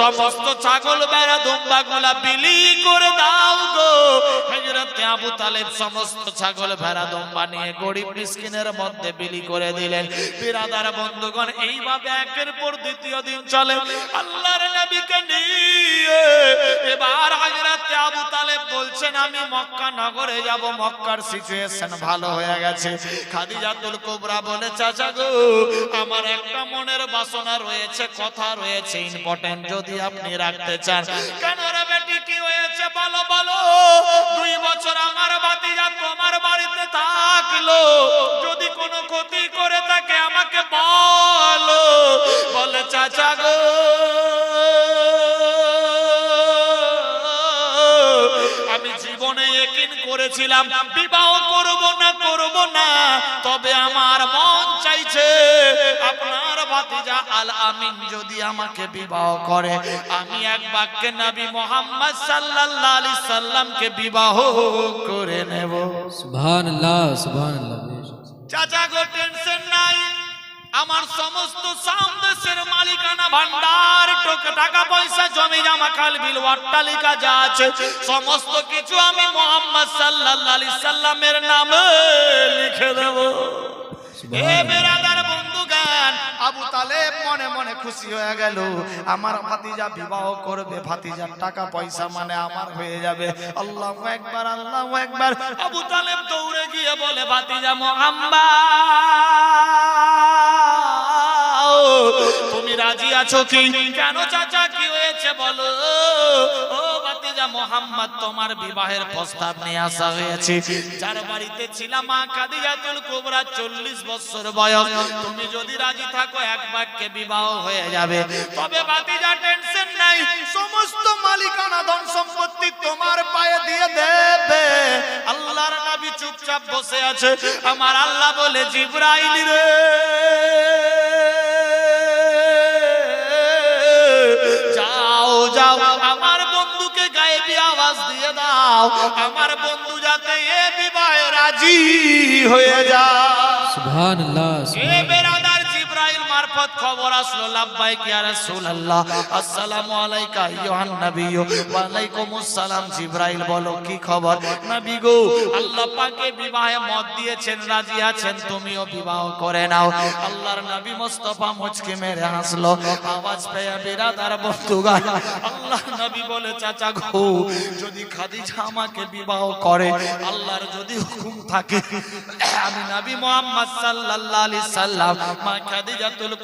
সমস্ত ছাগল, বেড়া দুম্বা গুলা বিলি করে দাও গো। হজরতে আবু তালেব সমস্ত ছাগল, ভেড়া, দুম্বা নিয়ে গরিব মিসকিনের মধ্যে বিলি করে দিলেন। বিরাদার বন্ধুগণ, এইভাবে একের পর দ্বিতীয় দিন চলে। আল্লাহর নবীকে নিয়ে এবার হযরতে আবু তালেব বলছেন, আমি মক্কা নগরে যাব, মক্কার সিচুয়েশন ভালো হয়ে গেছে। খাদিজাতুল কুবরা বলে, চাচা গো, আমার একটা মনের বাসনা রয়েছে, কথা রয়েছে ইম্পর্টেন্ট যদি আপনি রাখতে চান। কেন রে বেটি, কি হয়েছে? বলো বলো। দুই বছর আমার ভাতিজা তোমার বাড়িতে থাকল। যদি কোনো ক্ষতি করে থাকে, আমাকে বলো। বলে, চাচা গো করেছিলাম। বিবাহ করব না করব না তবে আমার মন চাইছে আপনার ভাতিজা আল আমিন যদি আমাকে বিবাহ করে। আমি এক বাক্যে নবী মোহাম্মদ সাল্লাল্লাহু আলাইহি সাল্লামকে বিবাহ করে নেব। সুবহানাল্লাহ সুবহানাল্লাহ। চাচা গো টেনশন আমার সমস্ত সামদেশের মালিকানা ভান্ডার টোক- টাকা পয়সা জমি জামা খাল বিল অট্টালিকা যা আছে সমস্ত কিছু আমি মোহাম্মদ সাল্লাল্লাহু আলাইহি সাল্লামের নামে লিখে দেব। এ বেরাদার বন্ধুগান আবু তালেব মনে মনে খুশি হয়ে গেল। আমার ভাতিজা বিবাহ করবে ভাতিজার টাকা পয়সা মানে আমার হয়ে যাবে। আল্লাহু একবার আল্লাহু একবার আবু তালেব দৌড়ে গিয়ে বলে ভাতিজা মোহাম্মদ! তুমি রাজি আছো কি? কেন চাচা, কি হয়েছে বলো? ও ভাতিজা মোহাম্মদ, তোমার বিবাহের প্রস্তাব নিয়ে আসা হয়েছে। যার বাড়িতে ছিলাম মা কাদিজাতুল কুবরা 40 বছর বয়স। তুমি যদি রাজি থাকো, এক বাক্যে বিবাহ হয়ে যাবে। তবে ভাতিজা, টেনশন নাই। সমস্ত মালিকানা ধন সম্পত্তি তোমার পায়ে দিয়ে দেবে। আল্লাহর নবী চুপচাপ বসে আছে। আমার আল্লাহ বলে, জিবরাইল রে। দাও আমার বন্ধু যাতে এ বিবাহে রাজি হয়ে যায়। সুবহান মারফত খবর আসলো, লাব্বাইক ইয়া রাসূলুল্লাহ, আসসালামু আলাইকা আইয়ুহান নবী ওয়া আলাইকুমুস সালাম, জিব্রাইল বলো, কি খবর? নবী গো, আল্লাহ পাকে বিবাহে মত দিয়েছেন, রাজি আছেন, তুমিও বিবাহ করে নাও। আল্লাহর নবী মুস্তাফা মুচকি মেরে হাসলো, আওয়াজ পেয়ে বেরাদার আল্লাহ নবী বলে, চাচা গো, যদি খাদিজা আমাকে বিবাহ করে, আল্লাহর যদি হুকুম থাকে, আমি নবী মোহাম্মদ সাল্লাল্লাহু আলাইহি সাল্লাম, মা খাদিজাতুল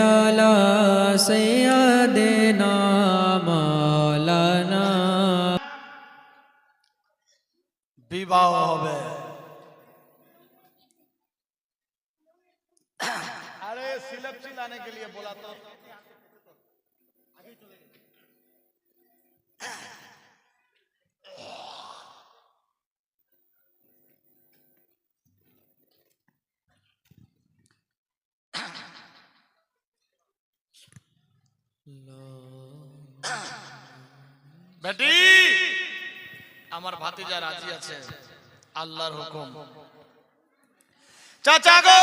अला सैयदेना मौलाना। अरे सिलप लाने के लिए बोला तो। বেটি! আমার ভাতিজা রাজি আছে। আল্লাহর হুকুম। চাচা গো,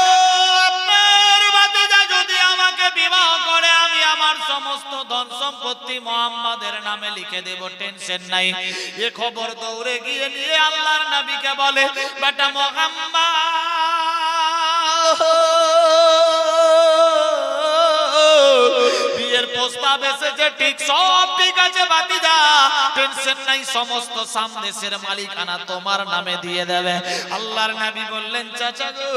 আপনার ভাতিজা যদি আমাকে বিবাহ করে, আমি আমার সমস্ত ধন সম্পত্তি মোহাম্মদের নামে লিখে দেব, টেনশন নাই। এ খবর দৌড়ে গিয়ে নিয়ে আল্লাহর নবীকে বলে, বেটা মোহাম্মদ প্রস্তাব এসেছে ঠিক সব ঠিক আছে বাতিজা টেনশন নাই সমস্ত মালিকানা তোমার নামে দিয়ে দেবে আল্লাহর নবী বললেন চাচা গো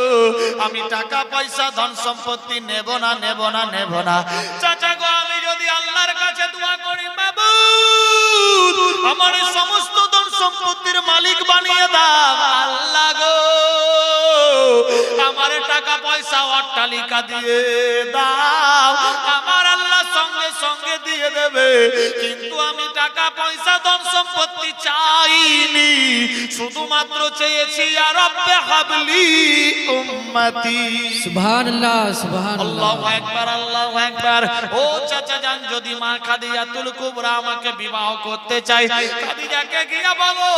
আমি টাকা পয়সা ধন সম্পত্তি নেব না নেব না নেব না চাচা গো আমি যদি আল্লাহর কাছে দোয়া করি মাবুদ আমার সমস্ত ধন সম্পত্তির মালিক বানিয়ে দাও আল্লাহ গো আমার টাকা পয়সা অট্টালিকা দিয়ে দাও আমার আল্লাহ আমাকে দিয়ে দেবে। কিন্তু আমি টাকা পয়সা ধন সম্পত্তি চাইনি। শুধুমাত্র চেয়েছি আর রব্বে হাবলি উম্মতি। সুবহান আল্লাহ সুবহান আল্লাহ একবার আল্লাহু একবার ও চাচা জান যদি মা খাদিজাতুল কুবরা আমাকে বিবাহ করতে চাই খাদিজাকে গিয়া বলো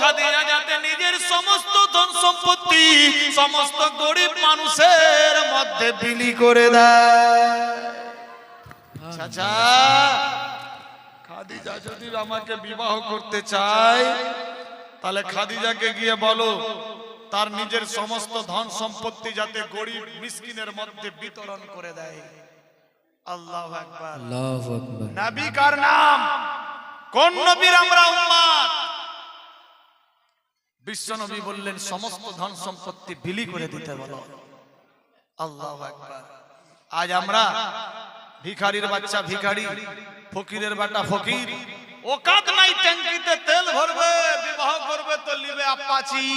খাদিজা যাতে নিজের সমস্ত ধন সম্পত্তি সমস্ত গরিব মানুষের মধ্যে বিলি করে দেয়। চাচা। খাদিজা যদি আমাকে বিবাহ করতে চায় তাহলে খাদিজাকে গিয়ে বলো তার নিজের সমস্ত ধন সম্পত্তি যাতে গরিব মিসকিনের মধ্যে বিতরণ করে দেয়। আল্লাহ একবার আল্লাহু আকবার। নবী কার নাম? কোন নবীর আমরা উম্মত বিশ্ব নবী বললেন সমস্ত ধন সম্পত্তি বিলি করে দিতে বলো। আল্লাহ আজ আমরা ভিখারির বাচ্চা ভিখারি, ফকিরের বাটা ফকির। ওকাত নাই, ট্যাঙ্কিতে তেল ভরবে, বিবাহ করবে তো লিবে আপাচি।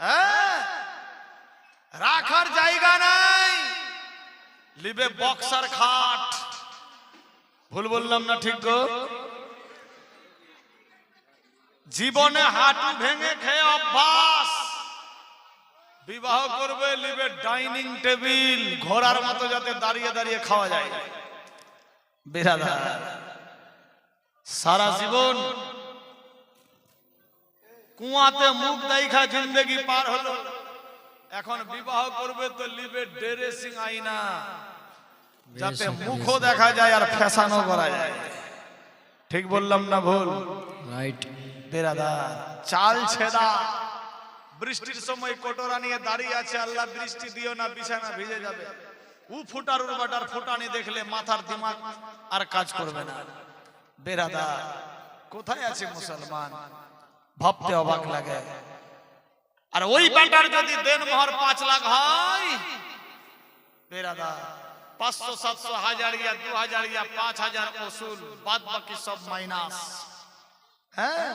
হ্যাঁ? রাখার জায়গা নাই, লিবে বক্সার খাট। ভুল বললাম না ঠিক গো? জীবনে হাঁটু ভেঙে খেয়ে অভ্যাস। বিবাহ করবে লিবে ডাইনিং টেবিল ঘোড়ার মতো যাতে দাঁড়িয়ে দাঁড়িয়ে খাওয়া যায়। বেরাদা সারা জীবন কুয়াতে মুখ দেখা জিন্দগি পার হলো। এখন বিবাহ করবে তো লিবে ড্রেসিং আইনা। যাতে মুখও দেখা যায় আর ফ্যাশনও করা যায়। ঠিক বললাম না ভুল? রাইট। বেরাদার। চাল ছেদা। বৃষ্টির সময় কোটরা নিয়ে দাঁড়িয়ে আছে, আল্লাহ বৃষ্টি দিও না, বিছানা ভিজে যাবে। উ ফুটার বাটার ফুটানি দেখলে মাথার দিমাগ আর কাজ করবে না। বেরাদার কোথায় আছে মুসলমান? ভাবতে অবাক লাগে। আর ওই বাটার যদি দেন মোহর পাঁচ লাখ হয় বেরাদার পাঁচশো, সাতশো হাজার ইয়া দু হাজার ইয়া পাঁচ হাজার ওসুল বাদ বাকি সব মাইনাস। হ্যাঁ?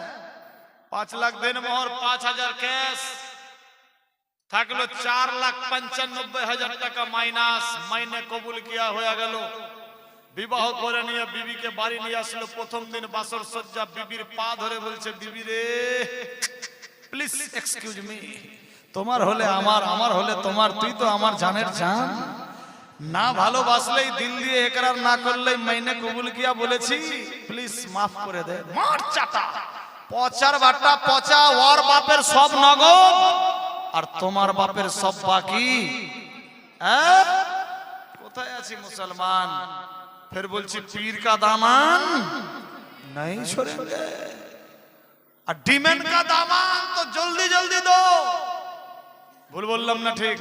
পাঁচ লাখ দেন মোহর, পাঁচ হাজার ক্যাশ। থাকল চার লাখ পঞ্চানব্বই হাজার টাকা মাইনাস। মাইনে কবুল কিয়া হয়ে গেল। বিবাহ করে নিয়ে বিবিকে বাড়ি নিয়ে আসলো। প্রথম দিন বাসর সজ্জা বিবির পা ধরে বলছে, বিবি রে প্লিজ এক্সকিউজ মি তোমার হলে আমার আমার হলে তোমার, তুই তো আমার জানের জান। না ভালোবাসলেই দিল দিয়ে একরার না করলেই মাইনে কবুল কিয়া বলেছি প্লিজ মাফ করে দে। মার চাটা। পচার বাটা পচা ওর বাপের সব নগদ। আর তোমার বাপের সব বাকি। হ্যাঁ? কোথায় আছি মুসলমান? ফের বলছি পীর কা দামান? নাই সরেঙ্গে। আর ডিমেন্ড কা দামান তো জলদি জলদি দো। ভুল বললাম না ঠিক?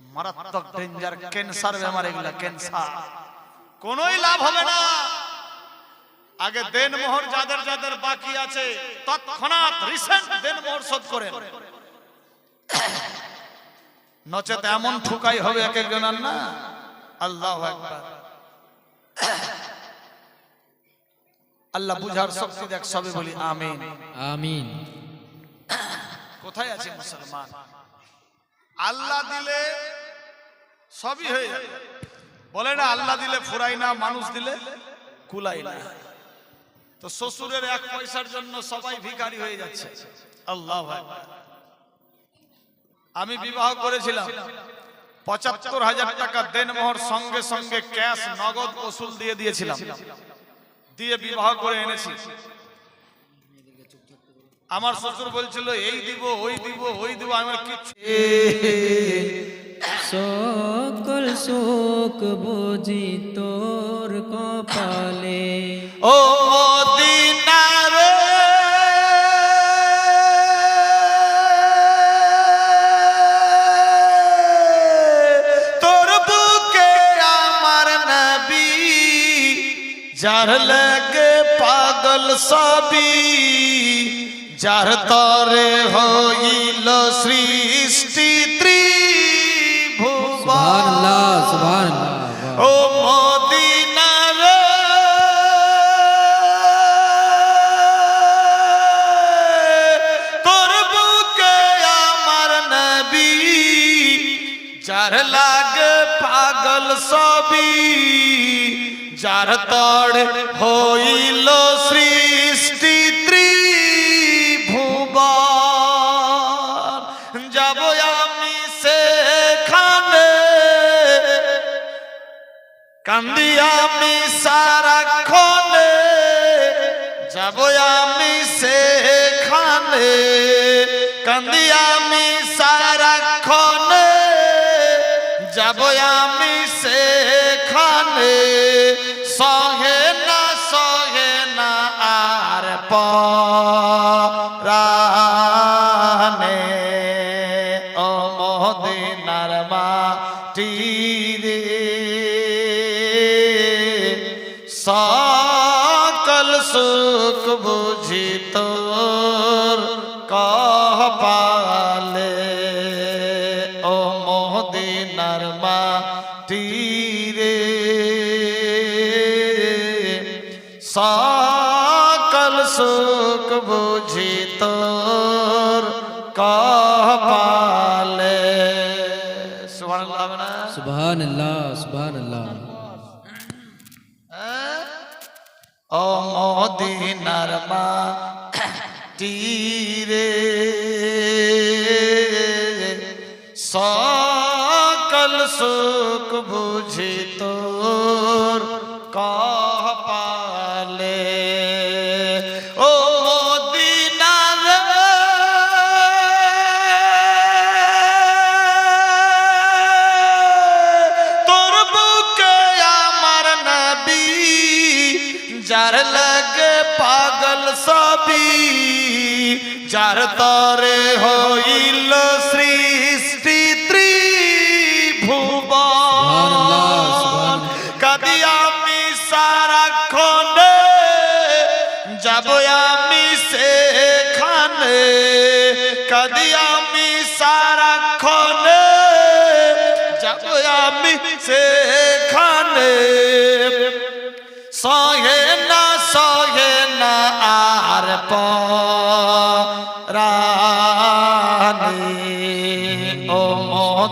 মারাত্মক ডেঞ্জার ক্যান্সার বেমার এগুলা ক্যান্সার কোনোই লাভ হবে না। আগে দেন মোহর যাদের যাদের বাকি আছে তৎক্ষণাৎ রিসেন্ট দেন মোহর শোধ করেন। নচেত এমন ঠুকাই হবে এক একজনের না? আল্লাহ একবার আল্লাহ বুঝার শক্তি দেখ সবে বলি আমিন। আমিন। কোথায় আছে মুসলমান? আল্লাহ দিলে সবই হয়ে যাবে। বলে না আল্লাহ দিলে ফুরাই না মানুষ দিলে কুলাই না। তো শ্বশুরের এক পয়সার জন্য সবাই ভিখারি হয়ে যাচ্ছে। আল্লাহ আমি বিবাহ করেছিলাম। পঁচাত্তর হাজার টাকা দেনমোহর সঙ্গে সঙ্গে ক্যাশ নগদ ওসুল দিয়ে দিয়েছিলাম। দিয়ে বিবাহ করে এনেছি। আমার শ্বশুর বলছিল এই দিব ওই দিব ওই দিব। আমার কিচ্ছু সকল শোক বুঝি তোর কপালে। ও যার লাগে পাগল সবই যার তরে হইল সৃষ্টি ত্রিভুবন ও মদিনা রে তোর বুকে আমার নবী যার লাগে পাগল সবই যার তড় হইল সৃষ্টি ত্রিভুবন। যাব আমি সেখানে। কান্দি আমি সারাক্ষণে। যাব আমি সেখানে। কান্দি আমি সারাক্ষণে। যাব সকল সুখ বুঝি তোর কপালে সুবহানাল্লাহ না যার তরে হইল সৃষ্টি সুবহানাল্লাহ। কাদি আমি সারাক্ষণে, যাব আমি সেখানে। কাদি আমি সারাক্ষণে, যাব আমি সেখানে। সহে না সহে না আর পরানি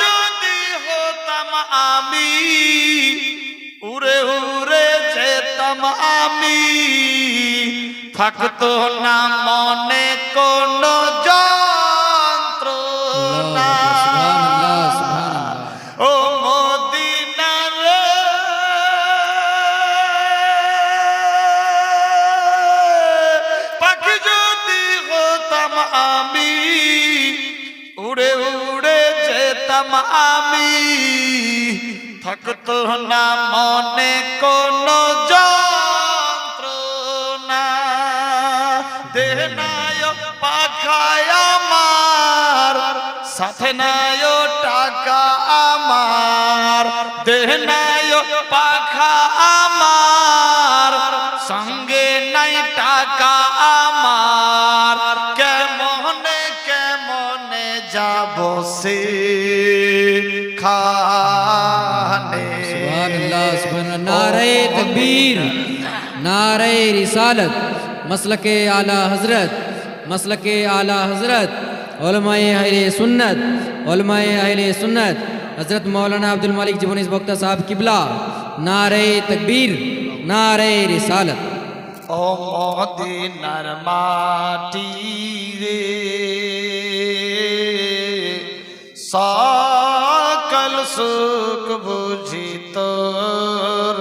যদি হতাম আমি উড়ে উড়ে যেতাম আমি। থাকতো না মনে কোন যন্ত্র আমি থাকতো না মনে কোন যন্ত্রণা দেহ পাখায় আমার সাথে নায় টাকা আমার, দেহ পাখা আমার کھانے نعرہ تکبیر نعرہ رسالت مسلک اعلی حضرت مسلک اعلی حضرت علماء اہل سنت علماء اہل سنت حضرت مولانا عبد المالک جبنیز بکتہ صاحب قبلہ نعرہ تکبیر نعرہ رسالت۔ او مودی نرماتی رے سار সুখ বুঝি তোর।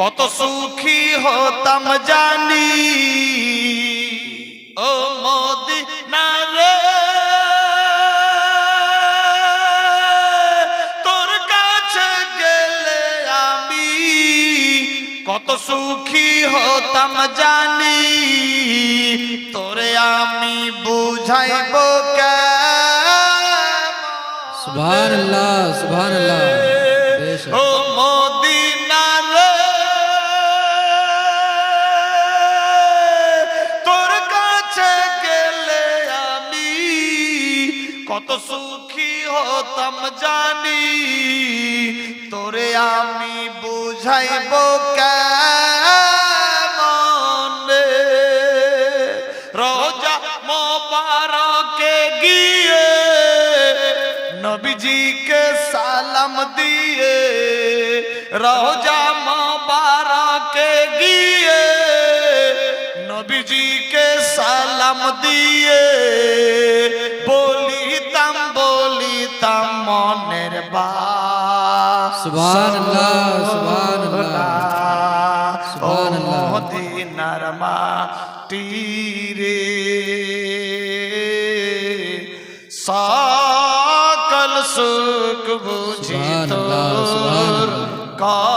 কত সুখী হতাম জানি। ও মদিনা রে তোর কাছে গেলে আমি কত সুখী হতাম জানি। তোরে আমি বুঝাইব কেমন? সুবহানাল্লাহ সুবহানাল্লাহ। কত সুখী হতাম জানি তোরে আমি বুঝাইব কেমন রে? রোজা মোবারকে গিয়ে নবীজিকে সালাম দিয়ে রোজা মোবারকে গিয়ে নবীজিকে সালাম দিয়ে মনের বা সুবহানাল্লাহ, সুবহানাল্লাহ। সুবহানাল্লাহ। মদিনার মাটি রে সকল সুখ বুঝি সুবহানাল্লাহ, সুবহানাল্লাহ।